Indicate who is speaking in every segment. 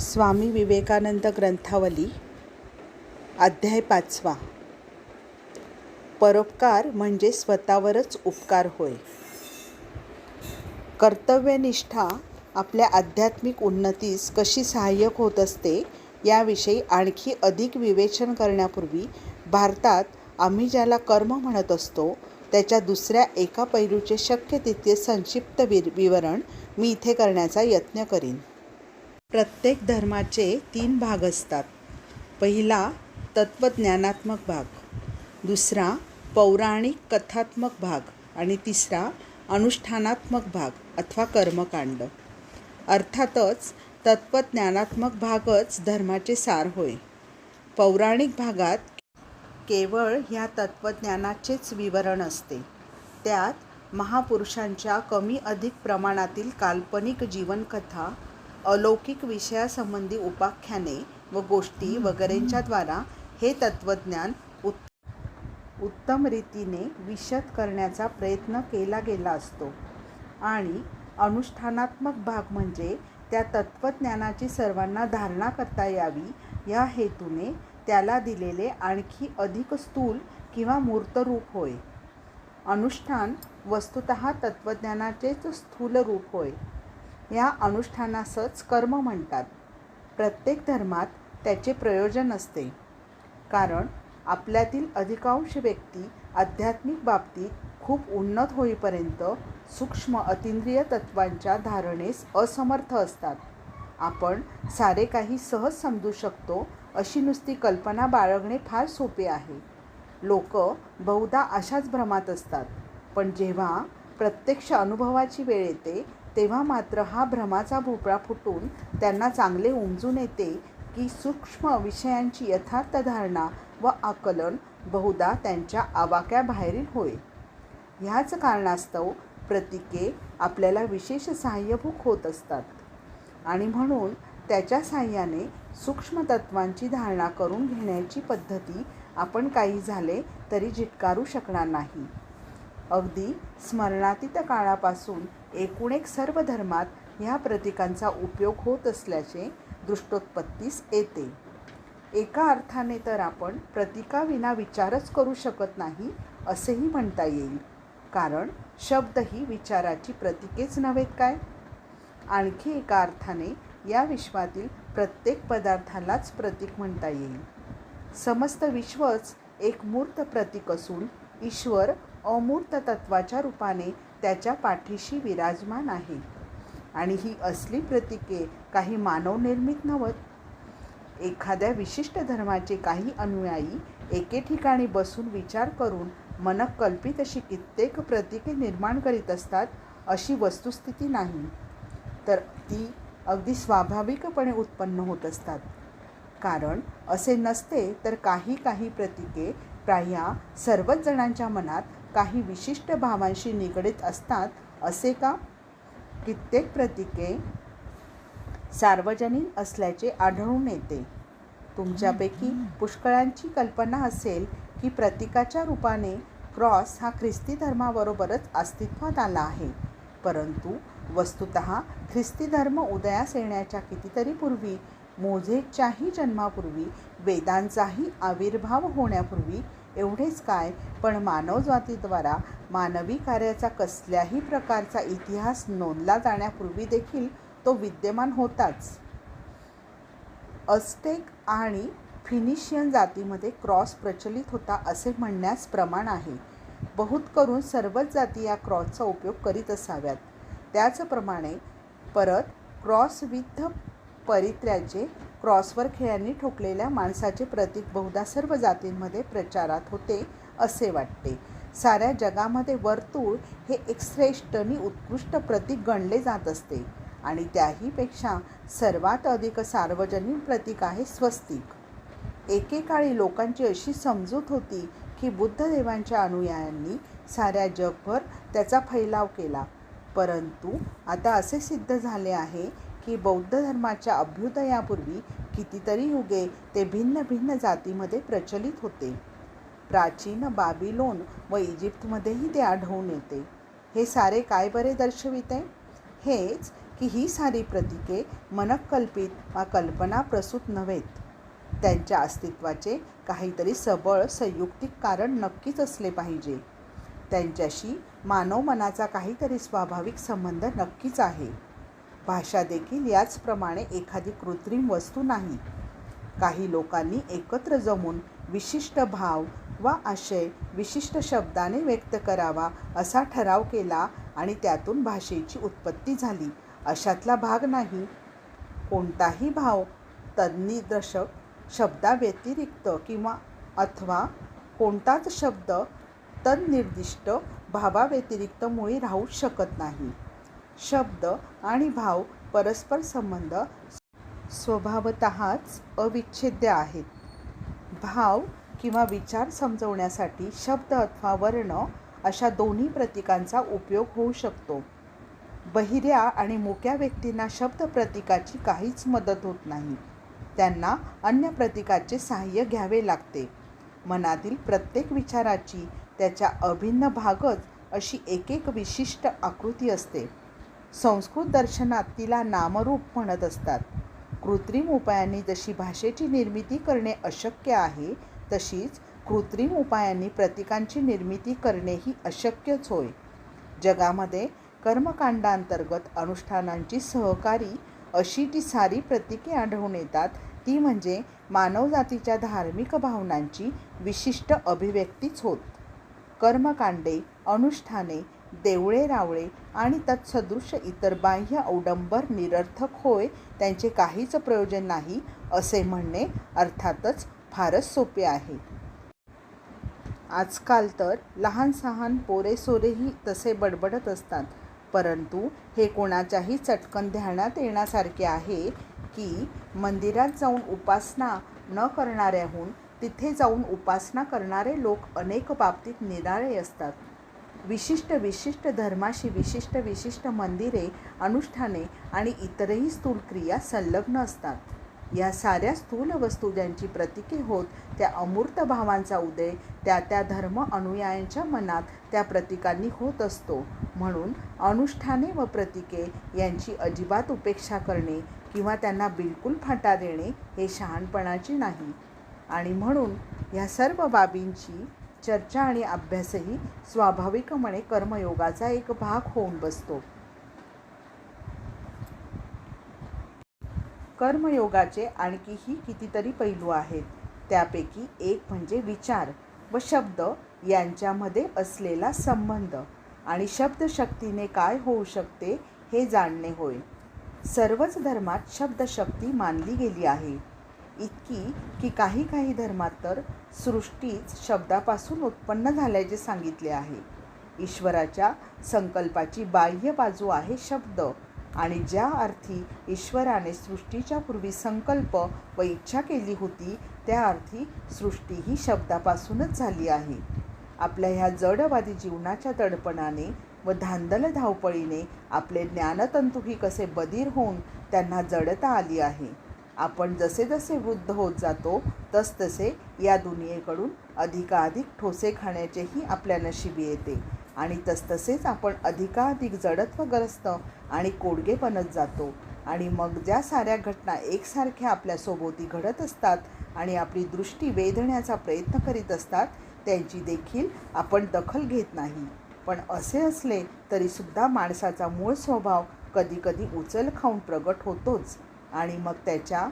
Speaker 1: स्वामी विवेकानंद ग्रंथावली अध्याय पाचवा. परोपकार म्हणजे स्वतःवरच उपकार होय. कर्तव्यनिष्ठा आपल्या आध्यात्मिक उन्नतीस कशी सहाय्यक होत असते याविषयी आणखी अधिक विवेचन करण्यापूर्वी भारतात आम्ही ज्याला कर्म म्हणत असतो त्याच्या दुसऱ्या एका पैलूचे शक्य तितके संक्षिप्त वि विवरण मी इथे करण्याचा यत्न करीन. प्रत्येक धर्माचे तीन भाग असतात. पहिला तत्त्वज्ञानात्मक भाग. दुसरा पौराणिक कथात्मक भाग. आणि तिसरा अनुष्ठानात्मक भाग अथवा कर्मकांड. अर्थातच तत्त्वज्ञानात्मक भागच धर्माचे सार होय. पौराणिक भागात केवळ ह्या तत्त्वज्ञानाचेच विवरण असते. त्यात महापुरुषांच्या कमी अधिक प्रमाणातील काल्पनिक जीवनकथा अलौकिक विषयासंबंधी उपाख्याने व गोष्टी वगैरेंच्याद्वारा हे तत्त्वज्ञान उत् उत्तम रीतीने विशद करण्याचा प्रयत्न केला गेला असतो. आणि अनुष्ठानात्मक भाग म्हणजे त्या तत्त्वज्ञानाची सर्वांना धारणा करता यावी या हेतूने त्याला दिलेले आणखी अधिक स्थूल किंवा मूर्तरूप होय. अनुष्ठान वस्तुत तत्त्वज्ञानाचेच स्थूल रूप होय. या अनुष्ठानासच कर्म म्हणतात. प्रत्येक धर्मात त्याचे प्रयोजन असते. कारण आपल्यातील अधिकांश व्यक्ती आध्यात्मिक बाबतीत खूप उन्नत होईपर्यंत सूक्ष्म अतिंद्रिय तत्वांच्या धारणेस असमर्थ असतात. आपण सारे काही सहज समजू शकतो अशी नुसती कल्पना बाळगणे फार सोपे आहे. लोक बहुधा अशाच भ्रमात असतात. पण जेव्हा प्रत्यक्ष अनुभवाची वेळ येते तेव्हा मात्र हा भ्रमाचा भोपळा फुटून त्यांना चांगले उमजून येते की सूक्ष्म विषयांची यथार्थ धारणा व आकलन बहुधा त्यांच्या आवाक्याबाहेरील होय. ह्याच कारणास्तव प्रतीके आपल्याला विशेष सहाय्यभूक होत असतात. आणि म्हणून त्याच्या साह्याने सूक्ष्म तत्वांची धारणा करून घेण्याची पद्धती आपण काही झाले तरी झिटकारू शकणार नाही. अगदी स्मरणातीत काळापासून एकूण एक सर्व धर्मात ह्या प्रतीकांचा उपयोग होत असल्याचे दृष्टोत्पत्तीस येते. एका अर्थाने तर आपण प्रतिकाविना विचारच करू शकत नाही असेही म्हणता येईल. कारण शब्द ही विचाराची प्रतीकेच नव्हेत काय? आणखी एका अर्थाने या विश्वातील प्रत्येक पदार्थालाच प्रतीक म्हणता येईल. समस्त विश्वच एक मूर्त प्रतीक असून ईश्वर अमूर्त तत्वाच्या रूपाने त्याच्या पाठीशी विराजमान आहे. आणि ही असली प्रतीके काही मानवनिर्मित नव्हत. एखाद्या विशिष्ट धर्माचे काही अनुयायी एके ठिकाणी बसून विचार करून मनकल्पित अशी कित्येक प्रतीके निर्माण करीत असतात अशी वस्तुस्थिती नाही. तर ती अगदी स्वाभाविकपणे उत्पन्न होत असतात. कारण असे नसते तर काही काही प्रतीके प्राय सर्वच जणांच्या मनात काही विशिष्ट भावांशी निगडीत असतात असे का? कित्येक प्रतीके सार्वजनिक असल्याचे आढळून येते. तुमच्यापैकी पुष्कळांची कल्पना असेल की प्रतीकाच्या रूपाने क्रॉस हा ख्रिस्ती धर्माबरोबरच अस्तित्वात आला आहे. परंतु वस्तुत ख्रिस्ती धर्म उदयास येण्याच्या कितीतरी पूर्वी मोझेच्याही जन्मापूर्वी वेदांचाही आविर्भाव होण्यापूर्वी एवढेच काय पण मानवजातीद्वारा मानवी कार्याचा कसल्याही प्रकारचा इतिहास नोंदला जाण्यापूर्वी देखील तो विद्यमान होताच. अस्टेक आणि फिनिशियन जातीमध्ये क्रॉस प्रचलित होता असे म्हणण्यास प्रमाण आहे. बहुत करून सर्वच जाती या क्रॉसचा उपयोग करीत असाव्यात. त्याचप्रमाणे परत क्रॉसविथ परित्र्याचे क्रॉसवर खेळ्यांनी ठोकलेल्या माणसाचे प्रतीक बहुधा सर्व जातींमध्ये प्रचारात होते असे वाटते. साऱ्या जगामध्ये वर्तुळ हे एक श्रेष्ठ आणि उत्कृष्ट प्रतीक गणले जात असते आणि त्याहीपेक्षा सर्वात अधिक सार्वजनिक प्रतीक आहे स्वस्तिक. एकेकाळी लोकांची अशी समजूत होती की बुद्धदेवांच्या अनुयायांनी साऱ्या जगभर त्याचा फैलाव केला. परंतु आता असे सिद्ध झाले आहे की बौद्ध धर्माच्या अभ्युदयापूर्वी कितीतरी युगे ते भिन्न भिन्न जातीमध्ये प्रचलित होते. प्राचीन बाबिलोन व इजिप्तमध्येही ते आढळून येते. हे सारे काय बरे दर्शविते? हेच की ही सारी प्रतीके मनकल्पित वा कल्पना प्रसूत नव्हेत. त्यांच्या अस्तित्वाचे काहीतरी सबळ संयुक्तिक कारण नक्कीच असले पाहिजे. त्यांच्याशी मानव मनाचा काहीतरी स्वाभाविक संबंध नक्कीच आहे. भाषा देखील याचप्रमाणे एखादी कृत्रिम वस्तू नाही. काही लोकांनी एकत्र जमून विशिष्ट भाव वा आशय विशिष्ट शब्दाने व्यक्त करावा असा ठराव केला आणि त्यातून भाषेची उत्पत्ती झाली. अशातला भाग नाही. कोणताही भाव तन्निदर्शक शब्दाव्यतिरिक्त किंवा अथवा कोणताच शब्द तन्निर्दिष्ट भावाव्यतिरिक्त मुळी राहूच शकत नाही. शब्द आणि भाव परस्पर संबंध स्वभावतःच अविच्छेद्य आहेत. भाव किंवा विचार समजवण्यासाठी शब्द अथवा वर्ण अशा दोन्ही प्रतीकांचा उपयोग होऊ शकतो. बहिऱ्या आणि मुक्या व्यक्तींना शब्द प्रतीकाची काहीच मदत होत नाही. त्यांना अन्य प्रतीकाचे सहाय्य घ्यावे लागते. मनातील प्रत्येक विचाराची त्याच्या अभिन्न भागच अशी एक एक विशिष्ट आकृती असते. संस्कृत दर्शनात तिला नामरूप म्हणत असतात. कृत्रिम उपायांनी जशी भाषेची निर्मिती करणे अशक्य आहे तशीच कृत्रिम उपायांनी प्रतीकांची निर्मिती करणेही अशक्यच होय. जगामध्ये कर्मकांडांतर्गत अनुष्ठानांची सहकारी अशी ती सारी प्रतीके आढळून येतात ती म्हणजे मानवजातीच्या धार्मिक भावनांची विशिष्ट अभिव्यक्तीच होत. कर्मकांडे अनुष्ठाने देवळे रावळे आणि तत्सदृश इतर बाह्य अवडंबर निरर्थक होय त्यांचे काहीच प्रयोजन नाही असे म्हणणे अर्थातच फारच सोपे आहे. आजकाल तर लहान सहान पोरेसोरेही तसे बडबडत असतात परंतु हे कोणाच्याही चटकन ध्यानात येण्यासारखे आहे की मंदिरात जाऊन उपासना न करणाऱ्याहून तिथे जाऊन उपासना करणारे लोक अनेक बाबतीत निराळे असतात. विशिष्ट विशिष्ट धर्माशी विशिष्ट विशिष्ट मंदिरे अनुष्ठाने आणि इतरही स्थूल क्रिया संलग्न असतात. या साऱ्या स्थूल वस्तू ज्यांची प्रतीके होत त्या अमूर्त भावांचा उदय त्या त्या धर्म अनुयायांच्या मनात त्या प्रतीकांनी होत असतो. म्हणून अनुष्ठाने व प्रतीके यांची अजिबात उपेक्षा करणे किंवा त्यांना बिलकुल फाटा देणे हे शहाणपणाची नाही. आणि म्हणून ह्या सर्व बाबींची चर्चा आणि अभ्यासही स्वाभाविकपणे कर्मयोगाचा एक भाग होऊन बसतो. कर्मयोगाचे आणखीही कितीतरी पैलू आहेत. त्यापैकी एक म्हणजे विचार व शब्द यांच्यामध्ये असलेला संबंध आणि शब्दशक्तीने काय होऊ शकते हे जाणणे होय. सर्वच धर्मात शब्दशक्ती मानली गेली आहे. इतकी की काही काही धर्मात तर सृष्टीच शब्दापासून उत्पन्न झाल्याचे सांगितले आहे. ईश्वराच्या संकल्पाची बाह्य बाजू आहे शब्द आणि ज्या अर्थी ईश्वराने सृष्टीच्या पूर्वी संकल्प व इच्छा केली होती त्या अर्थी सृष्टी ही शब्दापासूनच झाली आहे. आपल्या ह्या जडवादी जीवनाच्या दडपणाने व धांदल धावपळीने आपले ज्ञानतंतूही कसे बधीर होऊन त्यांना जडता आली आहे. आपण जसे जसे वृद्ध होत जातो तसतसे या दुनियेकडून अधिकाधिक ठोसे खाण्याचेही आपल्या नशिबी येते. आणि तसतसेच आपण अधिकाधिक जडत्वग्रस्त आणि कोडगे बनत जातो. आणि मग ज्या साऱ्या घटना एकसारख्या आपल्या सोबती घडत असतात आणि आपली दृष्टी वेधण्याचा प्रयत्न करीत असतात त्यांची देखील आपण दखल घेत नाही. पण असे असले तरीसुद्धा माणसाचा मूळ स्वभाव कधीकधी उचल खाऊन प्रगट होतोच. आणि मग त्याच्या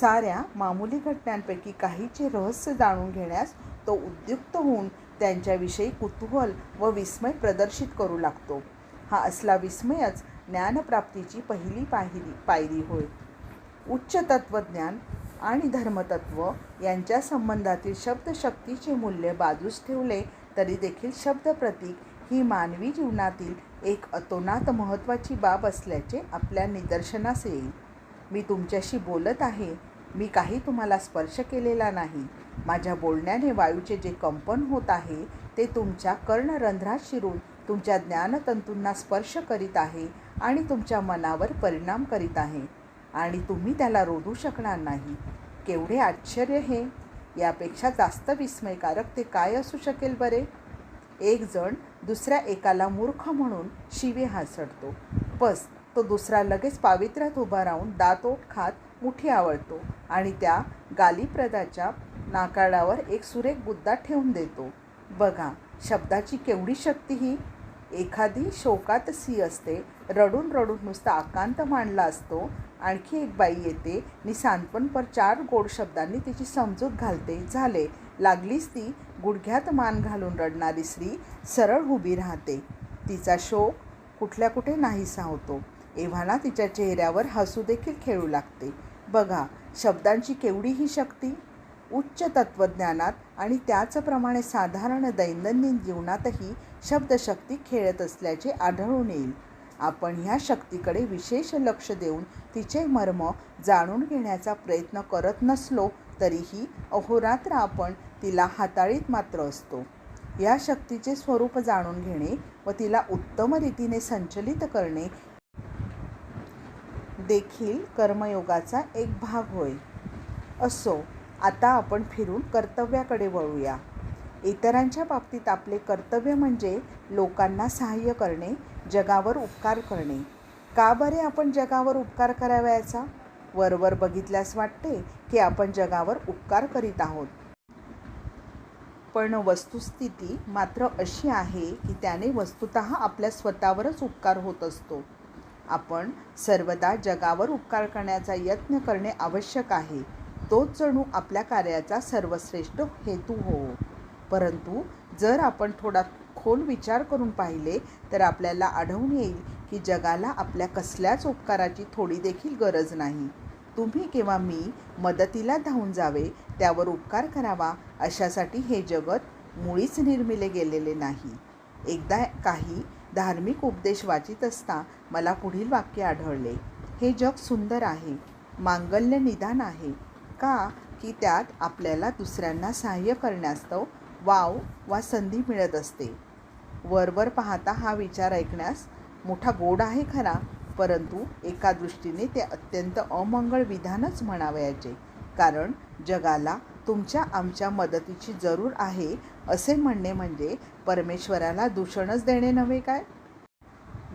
Speaker 1: साऱ्या मामूली घटनांपैकी काहीचे रहस्य जाणून घेण्यास तो उद्युक्त होऊन त्यांच्याविषयी कुतूहल व विस्मय प्रदर्शित करू लागतो. हा असला विस्मयच ज्ञानप्राप्तीची पहिली पायरी पायरी होय. उच्च तत्त्वज्ञान आणि धर्मतत्व यांच्या संबंधातील शब्दशक्तीचे मूल्य बाजूस ठेवले तरी देखील शब्दप्रतीक ही मानवी जीवनातील एक अतोनात महत्त्वाची बाब असल्याचे आपल्या निदर्शनास येईल. मी तुमच्याशी बोलत आहे. मी काही तुम्हाला स्पर्श केलेला नाही. माझ्या बोलण्याने वायूचे जे कंपन होत आहे ते तुमच्या कर्णरंध्रात शिरून तुमच्या ज्ञानतंतूंना स्पर्श करीत आहे आणि तुमच्या मनावर परिणाम करीत आहे. आणि तुम्ही त्याला रोधू शकणार नाही. केवढे आश्चर्य हे! यापेक्षा जास्त विस्मयकारक ते काय असू शकेल बरे? एक जण दुसऱ्या एकाला मूर्ख म्हणून शिवे हासडतो बस तो दुसरा लगेच पावित्र्यात उभा राहून दातोट खात मुठी आवळतो आणि त्या गालीप्रदाच्या नाकाडावर एक सुरेख बुद्धा ठेवून देतो. बघा शब्दाची केवढी शक्ती ही! एखादी शोकात सी असते रडून रडून नुसता आकांत मांडला असतो. आणखी एक बाई येते नि सांत्वनपर चार गोड शब्दांनी तिची समजूत घालते. झाले लागलीच ती गुडघ्यात मान घालून रडणारी स्त्री सरळ उभी राहते. तिचा शोक कुठल्या कुठे नाहीसा होतो. एव्हाना तिच्या चेहऱ्यावर हसू देखील खेळू लागते. बघा शब्दांची केवढी ही शक्ती? उच्च तत्त्वज्ञानात आणि त्याचप्रमाणे साधारण दैनंदिन जीवनातही शब्दशक्ती खेळत असल्याचे आढळून येईल. आपण ह्या शक्तीकडे विशेष लक्ष देऊन तिचे मर्म जाणून घेण्याचा प्रयत्न करत नसलो तरीही अहोरात्र आपण तिला हाताळीत मात्र असतो. या शक्तीचे स्वरूप जाणून घेणे व तिला उत्तम रीतीने संचलित करणे देखील कर्मयोगाचा एक भाग होय. असो आता आपण फिरून कर्तव्याकडे वळूया. इतरांच्या बाबतीत आपले कर्तव्य म्हणजे लोकांना सहाय्य करणे जगावर उपकार करणे. का बरे आपण जगावर उपकार करावयाचा? वरवर बघितल्यास वाटते की आपण जगावर उपकार करीत आहोत. पण वस्तुस्थिती मात्र अशी आहे की त्याने वस्तुत आपल्या स्वतःवरच उपकार होत असतो. आपण सर्वदा जगावर उपकार करण्याचा यत्न करणे आवश्यक आहे. तोच जणू आपल्या कार्याचा सर्वश्रेष्ठ हेतू हो. परंतु जर आपण थोडा खोल विचार करून पाहिले तर आपल्याला आढळून येईल की जगाला आपल्या कसल्याच उपकाराची थोडी देखील गरज नाही. तुम्ही किंवा मी मदतीला धावून जावे त्यावर उपकार करावा अशासाठी हे जगत मुळीच निर्मिले गेलेले नाही. एकदा काही धार्मिक उपदेश वाचित असता मला पुढील वाक्य आढळले. हे जग सुंदर आहे मांगल्य निदान आहे का की त्यात आपल्याला दुसऱ्यांना सहाय्य करण्यास्तव वाव वा संधी मिळत असते? वरवर पाहता हा विचार ऐकण्यास मोठा गोड आहे खरा परंतु एका दृष्टीने ते अत्यंत अमंगळ विधानच म्हणावयाचे कारण जगाला तुमच्या आमच्या मदतीची जरूर आहे असे म्हणणे म्हणजे परमेश्वराला दूषणच देणे नव्हे काय?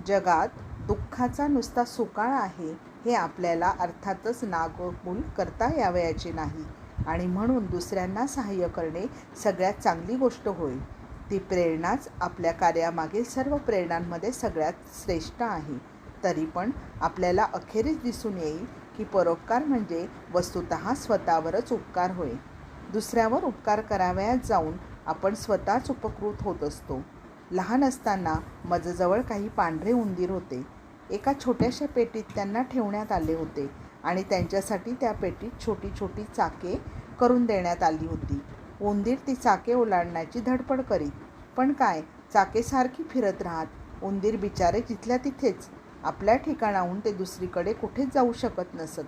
Speaker 1: जगात दुःखाचा नुसता सुकाळ आहे हे आपल्याला अर्थातच नागपूल करता यावयाचे नाही आणि म्हणून दुसऱ्यांना सहाय्य करणे सगळ्यात चांगली गोष्ट होईल ती प्रेरणाच आपल्या कार्यामागील सर्व प्रेरणांमध्ये सगळ्यात श्रेष्ठ आहे. तरी पण आपल्याला अखेरीस दिसून येईल की परोपकार म्हणजे वस्तुत स्वतःवरच उपकार होय. दुसऱ्यावर उपकार करावयात जाऊन आपण स्वतःच उपकृत होत असतो. लहान असताना माझ्याजवळ काही पांढरे उंदीर होते. एका छोट्याशा पेटीत त्यांना ठेवण्यात आले होते आणि त्यांच्यासाठी त्या पेटीत छोटी छोटी चाके करून देण्यात आली होती. उंदीर ती चाके ओलांडण्याची धडपड करीत पण काय चाके सारखी फिरत राहत. उंदीर बिचारे तिथल्या तिथेच. आपल्या ठिकाणाहून ते दुसरीकडे कुठेच जाऊ शकत नसत.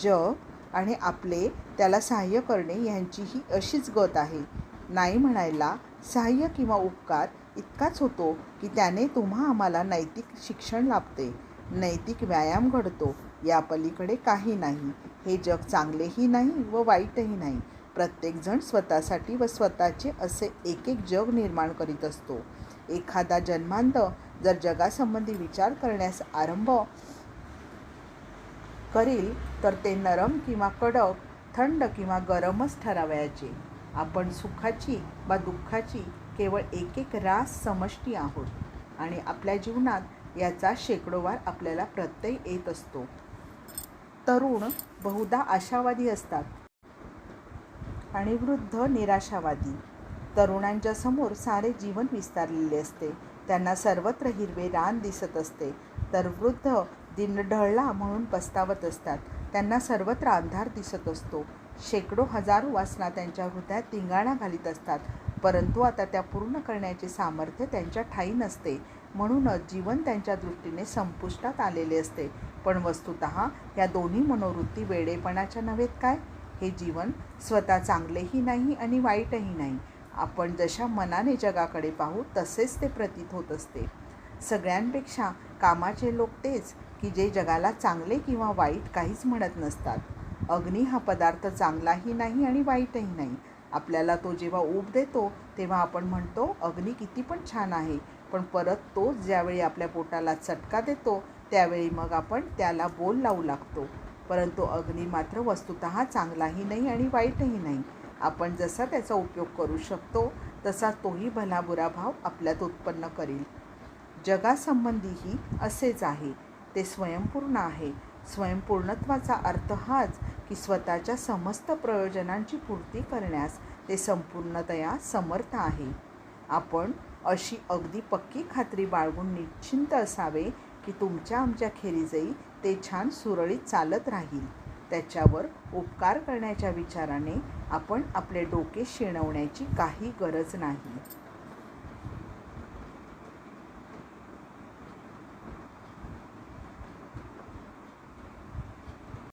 Speaker 1: जग आणि आपले त्याला सहाय्य करणे ह्यांची ही अशीच गत आहे. नाही म्हणायला सहाय्य किंवा उपकार इतकाच होतो की त्याने तुम्हा आम्हाला नैतिक शिक्षण लाभते. नैतिक व्यायाम घडतो या पलीकडे काही नाही. हे जग चांगलेही नाही व वाईटही नाही. प्रत्येकजण स्वतःसाठी व स्वतःचे असे एक एक जग निर्माण करीत असतो. एखादा जन्मांत जर जगासंबंधी विचार करण्यास आरंभ करील तर ते नरम किंवा कडक थंड किंवा गरमच ठरावयाचे. आपण सुखाची वा दुःखाची केवळ एक एक रास समष्टी आहोत आणि आपल्या जीवनात याचा शेकडोवार आपल्याला प्रत्यय येत असतो. तरुण बहुधा आशावादी असतात आणि वृद्ध निराशावादी. तरुणांच्या समोर सारे जीवन विस्तारलेले असते. त्यांना सर्वत्र हिरवे रान दिसत असते. तर वृद्ध दिन ढळला म्हणून पस्तावत असतात. त्यांना सर्वत्र अंधार दिसत असतो. शेकडो हजारो वासना त्यांच्या हृदयात धिंगाणा घालीत असतात. परंतु आता त्या पूर्ण करण्याचे सामर्थ्य त्यांच्या ठाई नसते. म्हणूनच जीवन त्यांच्या दृष्टीने संपुष्टात आलेले असते. पण वस्तुत या दोन्ही मनोवृत्ती वेडेपणाच्या नव्हेत काय? हे जीवन स्वतः चांगलेही नाही आणि वाईटही नाही. आपण जशा मनाने जगाकडे पाहू तसेच ते प्रतीत होत असते. सगळ्यांपेक्षा कामाचे लोक तेच. की जे जगाला चांगले किंवा वाईट काहीच म्हणत नसतात. अग्नी हा पदार्थ चांगलाही नाही आणि वाईटही नाही. आपल्याला तो जेव्हा ऊब देतो तेव्हा आपण म्हणतो अग्नी किती पण छान आहे पण परत तोच ज्यावेळी आपल्या पोटाला चटका देतो त्यावेळी मग आपण त्याला बोल लावू लागतो. परंतु अग्नी मात्र वस्तुत चांगलाही नाही आणि वाईटही नाही. आपण जसा त्याचा उपयोग करू शकतो तसा तोही भलाबुरा भाव आपल्यात उत्पन्न करील. जगासंबंधीही असेच आहे. ते स्वयंपूर्ण आहे. स्वयंपूर्णत्वाचा अर्थ हाच की स्वतःच्या समस्त प्रयोजनांची पूर्ती करण्यास ते संपूर्णतया समर्थ आहे. आपण अशी अगदी पक्की खात्री बाळगून निश्चिंत असावे की तुमच्या आमच्या खेरीजही ते छान सुरळीत चालत राहील. त्याच्यावर उपकार करण्याच्या विचाराने आपण आपले डोके शिणवण्याची काही गरज नाही.